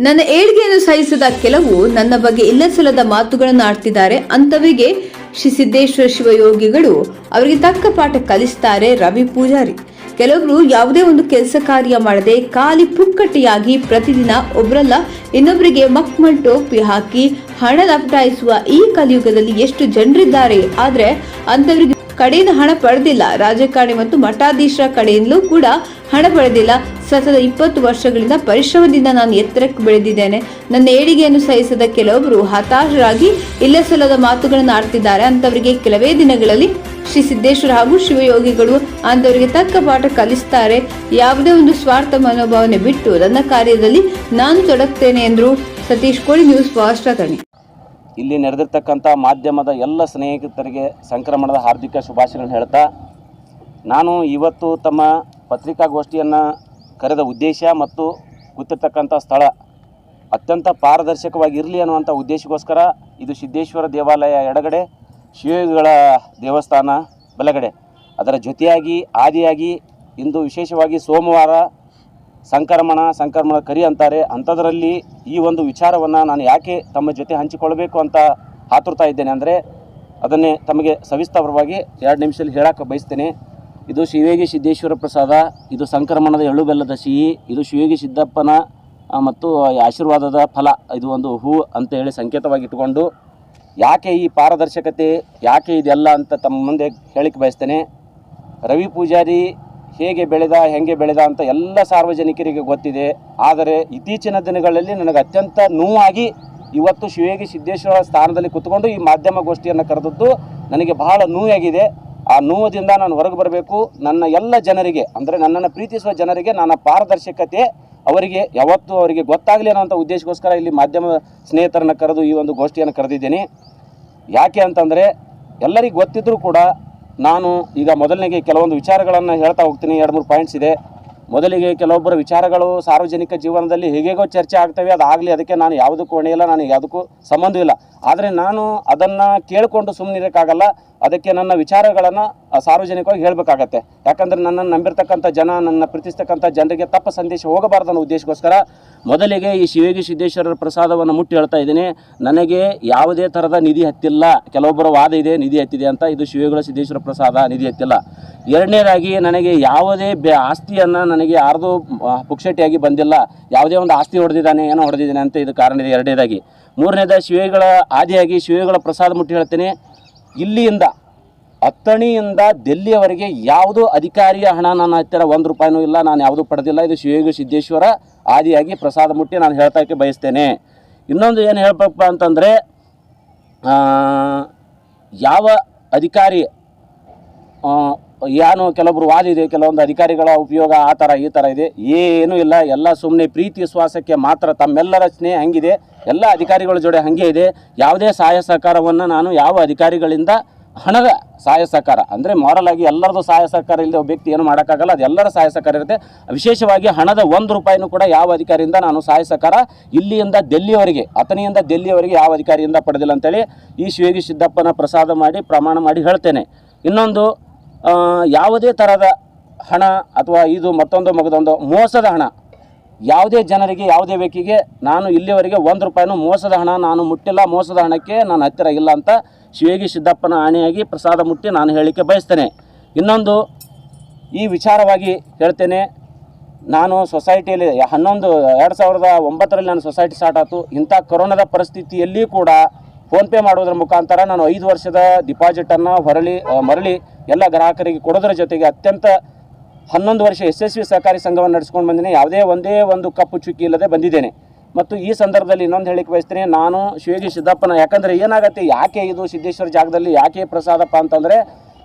ನನ್ನ ಏಳಿಗೆಯನ್ನು ಸಹಿಸಿದ ಕೆಲವು ನನ್ನ ಬಗ್ಗೆ ಇಲ್ಲಸಲ್ಲದ ಮಾತುಗಳನ್ನು ಆಡ್ತಿದ್ದಾರೆ. ಅಂತವಿಗೆ ಶ್ರೀ ಸಿದ್ದೇಶ್ವರ ಶಿವಯೋಗಿಗಳು ಅವರಿಗೆ ತಕ್ಕ ಪಾಠ ಕಲಿಸ್ತಾರೆ ರವಿ ಪೂಜಾರಿ. ಕೆಲವರು ಯಾವುದೇ ಒಂದು ಕೆಲಸ ಕಾರ್ಯ ಮಾಡದೆ ಖಾಲಿ ಪುಕ್ಕಟ್ಟಿಯಾಗಿ ಪ್ರತಿದಿನ ಒಬ್ಬರಲ್ಲ ಇನ್ನೊಬ್ಬರಿಗೆ ಮಕ್ಮಲ್ ಟೋಪಿ ಹಾಕಿ ಹಣ ಲಪಟಾಯಿಸುವ ಈ ಕಲಿಯುಗದಲ್ಲಿ ಎಷ್ಟು ಜನರಿದ್ದಾರೆ. ಆದರೆ ಅಂತವರಿಗೆ ಕಡೆಯಿಂದ ಹಣ ಪಡೆದಿಲ್ಲ. ರಾಜಕಾರಣಿ ಮತ್ತು ಮಠಾಧೀಶರ ಕಡೆಯಿಂದಲೂ ಕೂಡ ಹಣ ಪಡೆದಿಲ್ಲ ಸತತ ಇಪ್ಪತ್ತು ವರ್ಷಗಳಿಂದ ಪರಿಶ್ರಮದಿಂದ ನಾನು ಎತ್ತರಕ್ಕೆ ಬೆಳೆದಿದ್ದೇನೆ. ನನ್ನ ಏಳಿಗೆಯನ್ನು ಸಹಿಸದ ಕೆಲವೊಬ್ಬರು ಹತಾಶರಾಗಿ ಇಲ್ಲಸಲ್ಲದ ಮಾತುಗಳನ್ನು ಆಡ್ತಿದ್ದಾರೆ. ಅಂತವರಿಗೆ ಕೆಲವೇ ದಿನಗಳಲ್ಲಿ ಶ್ರೀ ಸಿದ್ದೇಶ್ವರ ಹಾಗೂ ಶಿವಯೋಗಿಗಳು ಅಂತವರಿಗೆ ತಕ್ಕ ಪಾಠ ಕಲಿಸ್ತಾರೆ. ಯಾವುದೇ ಒಂದು ಸ್ವಾರ್ಥ ಮನೋಭಾವನೆ ಬಿಟ್ಟು ನನ್ನ ಕಾರ್ಯದಲ್ಲಿ ನಾನು ತೊಡಗ್ತೇನೆ ಎಂದರು ಸತೀಶ್ ಕೋಳಿ ನ್ಯೂಸ್ ಅಥಣಿ. ಇಲ್ಲಿ ನಡೆದಿರ್ತಕ್ಕಂಥ ಮಾಧ್ಯಮದ ಎಲ್ಲ ಸ್ನೇಹಿತರಿಗೆ ಸಂಕ್ರಮಣದ ಹಾರ್ದಿಕ ಶುಭಾಶಯಗಳನ್ನು ಹೇಳ್ತಾ, ನಾನು ಇವತ್ತು ತಮ್ಮ ಪತ್ರಿಕಾಗೋಷ್ಠಿಯನ್ನು ಕರೆದ ಉದ್ದೇಶ ಮತ್ತು ಗೊತ್ತಿರ್ತಕ್ಕಂಥ ಸ್ಥಳ ಅತ್ಯಂತ ಪಾರದರ್ಶಕವಾಗಿರಲಿ ಅನ್ನುವಂಥ ಉದ್ದೇಶಕ್ಕೋಸ್ಕರ ಇದು ಸಿದ್ದೇಶ್ವರ ದೇವಾಲಯ ಎಡಗಡೆ ಶಿವಗಳ ದೇವಸ್ಥಾನ ಬಲಗಡೆ. ಅದರ ಜೊತೆಯಾಗಿ ಆದಿಯಾಗಿ ಇಂದು ವಿಶೇಷವಾಗಿ ಸೋಮವಾರ ಸಂಕ್ರಮಣ ಸಂಕ್ರಮಣ ಕರಿ ಅಂತಾರೆ. ಅಂಥದ್ರಲ್ಲಿ ಈ ಒಂದು ವಿಚಾರವನ್ನು ನಾನು ಯಾಕೆ ತಮ್ಮ ಜೊತೆ ಹಂಚಿಕೊಳ್ಬೇಕು ಅಂತ ಹಾತುರ್ತಾ ಇದ್ದೇನೆ ಅಂದರೆ ಅದನ್ನೇ ತಮಗೆ ಸವಿಸ್ತಾರವಾಗಿ ಎರಡು ನಿಮಿಷದಲ್ಲಿ ಹೇಳಕ್ಕೆ ಬಯಸ್ತೇನೆ. ಇದು ಶಿವೇಗಿ ಸಿದ್ದೇಶ್ವರ ಪ್ರಸಾದ, ಇದು ಸಂಕ್ರಮಣದ ಎಳ್ಳು ಬೆಲ್ಲದ ಸಿಹಿ, ಇದು ಶಿವೇಗಿ ಸಿದ್ದಪ್ಪನ ಮತ್ತು ಆಶೀರ್ವಾದದ ಫಲ, ಇದು ಒಂದು ಹೂ ಅಂತ ಹೇಳಿ ಸಂಕೇತವಾಗಿ ಇಟ್ಕೊಂಡು ಯಾಕೆ ಈ ಪಾರದರ್ಶಕತೆ, ಯಾಕೆ ಇದೆಲ್ಲ ಅಂತ ತಮ್ಮ ಮುಂದೆ ಹೇಳಿಕೆ ಬಯಸ್ತೇನೆ. ರವಿ ಪೂಜಾರಿ ಹೇಗೆ ಬೆಳೆದ, ಹೆಂಗೆ ಬೆಳೆದ ಅಂತ ಎಲ್ಲ ಸಾರ್ವಜನಿಕರಿಗೆ ಗೊತ್ತಿದೆ. ಆದರೆ ಇತ್ತೀಚಿನ ದಿನಗಳಲ್ಲಿ ನನಗೆ ಅತ್ಯಂತ ನೋವಾಗಿ ಇವತ್ತು ಶಿವೇಗಿ ಸಿದ್ದೇಶ್ವರ ಸ್ಥಾನದಲ್ಲಿ ಕೂತ್ಕೊಂಡು ಈ ಮಾಧ್ಯಮ ಗೋಷ್ಠಿಯನ್ನು ಕರೆದದ್ದು ನನಗೆ ಬಹಳ ನೋವಾಗಿದೆ ಆ ನೋವದಿಂದ ನಾನು ಹೊರಗೆ ಬರಬೇಕು. ನನ್ನ ಎಲ್ಲ ಜನರಿಗೆ, ಅಂದರೆ ನನ್ನನ್ನು ಪ್ರೀತಿಸುವ ಜನರಿಗೆ ನನ್ನ ಪಾರದರ್ಶಕತೆ ಅವರಿಗೆ ಯಾವತ್ತೂ ಅವರಿಗೆ ಗೊತ್ತಾಗಲಿ ಅನ್ನೋಂಥ ಉದ್ದೇಶಕ್ಕೋಸ್ಕರ ಇಲ್ಲಿ ಮಾಧ್ಯಮ ಸ್ನೇಹಿತರನ್ನು ಕರೆದು ಈ ಒಂದು ಗೋಷ್ಠಿಯನ್ನು ಕರೆದಿದ್ದೀನಿ. ಯಾಕೆ ಅಂತಂದರೆ ಎಲ್ಲರಿಗೂ ಗೊತ್ತಿದ್ದರೂ ಕೂಡ ನಾನು ಈಗ ಮೊದಲನೇಗೆ ಕೆಲವೊಂದು ವಿಚಾರಗಳನ್ನು ಹೇಳ್ತಾ ಹೋಗ್ತೀನಿ. ಎರಡು, ಮೂರು ಪಾಯಿಂಟ್ಸ್ ಇದೆ. ಮೊದಲಿಗೆ ಕೆಲವೊಬ್ಬರ ವಿಚಾರಗಳು ಸಾರ್ವಜನಿಕ ಜೀವನದಲ್ಲಿ ಹೇಗೇಗೋ ಚರ್ಚೆ ಆಗ್ತವೆ. ಅದಾಗಲಿ ಅದಕ್ಕೆ ನಾನು ಯಾವುದಕ್ಕೂ ಹೊಣೆಯಿಲ್ಲ ನನಗೆ ಯಾವುದಕ್ಕೂ ಸಂಬಂಧವಿಲ್ಲ ಆದರೆ ನಾನು ಅದನ್ನು ಕೇಳಿಕೊಂಡು ಸುಮ್ಮನಿರೋಕ್ಕಾಗಲ್ಲ ಅದಕ್ಕೆ ನನ್ನ ವಿಚಾರಗಳನ್ನು ಸಾರ್ವಜನಿಕವಾಗಿ ಹೇಳಬೇಕಾಗತ್ತೆ. ಯಾಕಂದರೆ ನನ್ನನ್ನು ನಂಬಿರ್ತಕ್ಕಂಥ ಜನ, ನನ್ನ ಪ್ರೀತಿಸ್ತಕ್ಕಂಥ ಜನರಿಗೆ ತಪ್ಪ ಸಂದೇಶ ಹೋಗಬಾರ್ದು ಅನ್ನೋ ಉದ್ದೇಶಕ್ಕೋಸ್ಕರ ಮೊದಲಿಗೆ ಈ ಶಿವಯೋಗಿ ಸಿದ್ದೇಶ್ವರರ ಪ್ರಸಾದವನ್ನು ಮುಟ್ಟಿ ಹೇಳ್ತಾ ಇದ್ದೀನಿ. ನನಗೆ ಯಾವುದೇ ಥರದ ನಿಧಿ ಹತ್ತಿಲ್ಲ. ಕೆಲವೊಬ್ಬರ ವಾದ ಇದೆ, ನಿಧಿ ಹತ್ತಿದೆ ಅಂತ ಇದು ಶಿವಗಳ ಸಿದ್ದೇಶ್ವರ ಪ್ರಸಾದ, ನಿಧಿ ಹತ್ತಿಲ್ಲ. ಎರಡನೇದಾಗಿ ನನಗೆ ಯಾವುದೇ ಬೆ, ಆಸ್ತಿಯನ್ನು ನನಗೆ ಯಾರ್ದು ಪುಕ್ಷಟಿಯಾಗಿ ಬಂದಿಲ್ಲ. ಯಾವುದೇ ಒಂದು ಆಸ್ತಿ ಹೊಡೆದಿದ್ದಾನೆ, ಏನೋ ಹೊಡೆದಿದ್ದಾನೆ ಅಂತ ಇದು ಕಾರಣ ಇದೆ ಎರಡನೇದಾಗಿ. ಮೂರನೇದ ಶಿವೆಗಳ ಆದಿಯಾಗಿ ಶಿವೆಗಳ ಪ್ರಸಾದ ಮುಟ್ಟಿ ಹೇಳ್ತೀನಿ. ಇಲ್ಲಿಯಿಂದ ಅತ್ತಣಿಯಿಂದ ಡೆಲ್ಲಿಯವರೆಗೆ ಯಾವುದೋ ಅಧಿಕಾರಿಯ ಹಣ ನನ್ನ ಹತ್ತಿರ ಒಂದು ರೂಪಾಯಿನೂ ಇಲ್ಲ, ನಾನು ಯಾವುದೂ ಪಡೆದಿಲ್ಲ. ಇದು ಶಿವಯೋಗಿ ಸಿದ್ದೇಶ್ವರ ಆದಿಯಾಗಿ ಪ್ರಸಾದ ಮುಟ್ಟಿ ನಾನು ಹೇಳ್ತಾಕ್ಕೆ ಬಯಸ್ತೇನೆ. ಇನ್ನೊಂದು ಏನು ಹೇಳಬೇಕಪ್ಪ ಅಂತಂದರೆ ಯಾವ ಅಧಿಕಾರಿ ಏನು ಕೆಲವೊಬ್ರು ವಾದ ಇದೆ ಕೆಲವೊಂದು ಅಧಿಕಾರಿಗಳ ಉಪಯೋಗ ಆ ಥರ ಈ ಥರ ಇದೆ. ಏನೂ ಇಲ್ಲ, ಎಲ್ಲ ಸುಮ್ಮನೆ ಪ್ರೀತಿ ವಿಶ್ವಾಸಕ್ಕೆ ಮಾತ್ರ, ತಮ್ಮೆಲ್ಲರ ಸ್ನೇಹ ಹಂಗಿದೆ, ಎಲ್ಲ ಅಧಿಕಾರಿಗಳ ಜೋಡೆ ಹಾಗೆ ಇದೆ. ಯಾವುದೇ ಸಹಾಯ ಸಹಕಾರವನ್ನು ನಾನು ಯಾವ ಅಧಿಕಾರಿಗಳಿಂದ ಹಣದ ಸಹಾಯ ಸಹಕಾರ, ಅಂದರೆ ಮಾರಲ್ ಆಗಿ ಎಲ್ಲರದು ಸಹಾಯ ಸಹಕಾರ ಇಲ್ಲದೆ ಒಬ್ಬ ವ್ಯಕ್ತಿ ಏನು ಮಾಡೋಕ್ಕಾಗಲ್ಲ, ಅದು ಎಲ್ಲರ ಸಹಾಯ ಸಹಕಾರ ಇರುತ್ತೆ. ವಿಶೇಷವಾಗಿ ಹಣದ ಒಂದು ರೂಪಾಯಿನೂ ಕೂಡ ಯಾವ ಅಧಿಕಾರಿಯಿಂದ ನಾನು ಸಹಾಯ ಸಹಕಾರ ಇಲ್ಲಿಯಿಂದ ದೆಲ್ಲಿಯವರೆಗೆ ಅತನಿಯಿಂದ ದೆಲ್ಲಿಯವರಿಗೆ ಯಾವ ಅಧಿಕಾರಿಯಿಂದ ಪಡೆದಿಲ್ಲ ಅಂತೇಳಿ ಈ ಶಿವಯೋಗಿ ಸಿದ್ದಪ್ಪನ ಪ್ರಸಾದ ಮಾಡಿ, ಪ್ರಮಾಣ ಮಾಡಿ ಹೇಳ್ತೇನೆ. ಇನ್ನೊಂದು ಯಾವುದೇ ಥರದ ಹಣ ಅಥವಾ ಇದು ಮತ್ತೊಂದು ಮಗದೊಂದು ಮೋಸದ ಹಣ, ಯಾವುದೇ ಜನರಿಗೆ ಯಾವುದೇ ವ್ಯಕ್ತಿಗೆ ನಾನು ಇಲ್ಲಿವರೆಗೆ ಒಂದು ರೂಪಾಯಿನೂ ಮೋಸದ ಹಣ ನಾನು ಮುಟ್ಟಿಲ್ಲ, ಮೋಸದ ಹಣಕ್ಕೆ ನಾನು ಹತ್ತಿರ ಇಲ್ಲ ಅಂತ ಶಿವಗಿ ಸಿದ್ದಪ್ಪನ ಆಣೆಯಾಗಿ ಪ್ರಸಾದ ಮುಟ್ಟಿ ನಾನು ಹೇಳಲಿಕ್ಕೆ ಬಯಸ್ತೇನೆ. ಇನ್ನೊಂದು, ಈ ವಿಚಾರವಾಗಿ ಹೇಳ್ತೇನೆ, ನಾನು ಸೊಸೈಟಿಯಲ್ಲಿ ಹನ್ನೊಂದು, ಎರಡು ಸಾವಿರದ ಒಂಬತ್ತರಲ್ಲಿ ನಾನು ಸೊಸೈಟಿ ಸ್ಟಾರ್ಟ್ ಆಯಿತು, ಇಂಥ ಕೊರೋನಾದ ಪರಿಸ್ಥಿತಿಯಲ್ಲಿ ಕೂಡ ಫೋನ್ಪೇ ಮಾಡೋದ್ರ ಮುಖಾಂತರ ನಾನು ಐದು ವರ್ಷದ ಡಿಪಾಸಿಟನ್ನು ಹೊರಳಿ ಮರಳಿ ಎಲ್ಲ ಗ್ರಾಹಕರಿಗೆ ಕೊಡೋದ್ರ ಜೊತೆಗೆ ಅತ್ಯಂತ ಹನ್ನೊಂದು ವರ್ಷ ಯಶಸ್ವಿ ಸಹಕಾರಿ ಸಂಘವನ್ನು ನಡೆಸ್ಕೊಂಡು ಬಂದಿನಿ. ಯಾವುದೇ ಒಂದೇ ಒಂದು ಕಪ್ಪು ಚುಕ್ಕಿ ಇಲ್ಲದೆ ಬಂದಿದ್ದೇನೆ. ಮತ್ತು ಈ ಸಂದರ್ಭದಲ್ಲಿ ಇನ್ನೊಂದು ಹೇಳಿಕೆ ಬಯಸ್ತೀನಿ. ನಾನು ಶಿವಗಿ ಸಿದ್ದಪ್ಪನ, ಯಾಕಂದರೆ ಏನಾಗುತ್ತೆ, ಯಾಕೆ ಇದು ಸಿದ್ದೇಶ್ವರ ಜಾಗದಲ್ಲಿ, ಯಾಕೆ ಪ್ರಸಾದಪ್ಪ ಅಂತಂದರೆ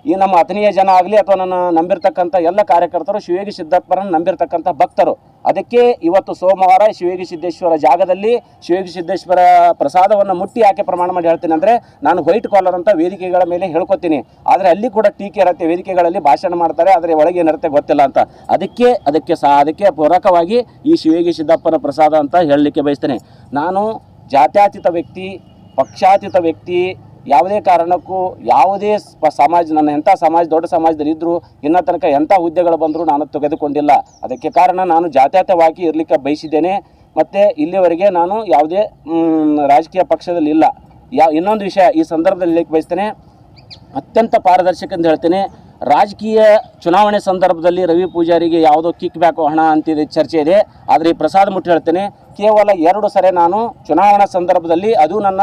ಈ ನಮ್ಮ ಆತ್ಮೀಯ ಜನ ಆಗಲಿ ಅಥವಾ ನನ್ನ ನಂಬಿರ್ತಕ್ಕಂಥ ಎಲ್ಲ ಕಾರ್ಯಕರ್ತರು, ಶಿವಯೋಗಿ ಸಿದ್ದಪ್ಪರನ್ನು ನಂಬಿರ್ತಕ್ಕಂಥ ಭಕ್ತರು. ಅದಕ್ಕೆ ಇವತ್ತು ಸೋಮವಾರ ಶಿವಯೋಗಿ ಸಿದ್ದೇಶ್ವರ ಜಾಗದಲ್ಲಿ ಶಿವಯೋಗಿ ಸಿದ್ದೇಶ್ವರ ಪ್ರಸಾದವನ್ನು ಮುಟ್ಟಿ ಯಾಕೆ ಪ್ರಮಾಣ ಮಾಡಿ ಹೇಳ್ತೀನಿ ಅಂದರೆ ನಾನು ವೈಟ್ ಕಾಲರ್ ಅಂತ ವೇದಿಕೆಗಳ ಮೇಲೆ ಹೇಳ್ಕೊತೀನಿ. ಆದರೆ ಅಲ್ಲಿ ಕೂಡ ಟೀಕೆ ಇರುತ್ತೆ, ವೇದಿಕೆಗಳಲ್ಲಿ ಭಾಷಣ ಮಾಡ್ತಾರೆ, ಆದರೆ ಒಳಗೆ ಏನಿರುತ್ತೆ ಗೊತ್ತಿಲ್ಲ ಅಂತ. ಅದಕ್ಕೆ ಅದಕ್ಕೆ ಸಹ ಅದಕ್ಕೆ ಪೂರಕವಾಗಿ ಈ ಶಿವಯೋಗಿ ಸಿದ್ದಪ್ಪನ ಪ್ರಸಾದ ಅಂತ ಹೇಳಲಿಕ್ಕೆ ಬಯಸ್ತೇನೆ. ನಾನು ಜಾತ್ಯಾತೀತ ವ್ಯಕ್ತಿ, ಪಕ್ಷಾತೀತ ವ್ಯಕ್ತಿ ಯಾವುದೇ ಕಾರಣಕ್ಕೂ ಯಾವುದೇ ಸಮಾಜ, ನನ್ನ ಎಂಥ ಸಮಾಜ, ದೊಡ್ಡ ಸಮಾಜದಲ್ಲಿ ಇದ್ದರೂ ಇನ್ನ ತನಕ ಎಂಥ ಹುದ್ದೆಗಳು ಬಂದರೂ ನಾನು ತೆಗೆದುಕೊಂಡಿಲ್ಲ. ಅದಕ್ಕೆ ಕಾರಣ ನಾನು ಜಾತ್ಯತವಾಗಿ ಇರಲಿಕ್ಕೆ ಬಯಸಿದ್ದೇನೆ. ಮತ್ತು ಇಲ್ಲಿವರೆಗೆ ನಾನು ಯಾವುದೇ ರಾಜಕೀಯ ಪಕ್ಷದಲ್ಲಿ ಇಲ್ಲ. ಇನ್ನೊಂದು ವಿಷಯ ಈ ಸಂದರ್ಭದಲ್ಲಿ ಹೇಳಕ್ಕೆ ಬಯಸ್ತೇನೆ. ಅತ್ಯಂತ ಪಾರದರ್ಶಕ ಅಂತ ಹೇಳ್ತೇನೆ, ರಾಜಕೀಯ ಚುನಾವಣೆ ಸಂದರ್ಭದಲ್ಲಿ ರವಿ ಪೂಜಾರಿಗೆ ಯಾವುದೋ ಕಿಕ್ ಬ್ಯಾಕ್ ಹಣ ಅಂತಿದೆ ಚರ್ಚೆ ಇದೆ. ಆದರೆ ಈ ಪ್ರಸಾದ್ ಮುಟ್ಟಿ ಹೇಳ್ತೇನೆ, ಕೇವಲ ಎರಡು ಸರಿ ನಾನು ಚುನಾವಣಾ ಸಂದರ್ಭದಲ್ಲಿ, ಅದು ನನ್ನ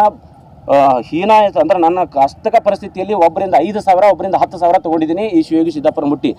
ಹೀನಾಯ ಅಂದ್ರೆ ನನ್ನ ಕಷ್ಟಕ ಪರಿಸ್ಥಿತಿಯಲ್ಲಿ ಒಬ್ಬರಿಂದ ಐದು ಸಾವಿರ, ಒಬ್ಬರಿಂದ ಹತ್ತು ಸಾವಿರ ತೊಗೊಂಡಿದ್ದೀನಿ ಈ ಶಿವಯೋಗಿ ಸಿದ್ದಾಪುರ ಮುಟ್ಟಿ.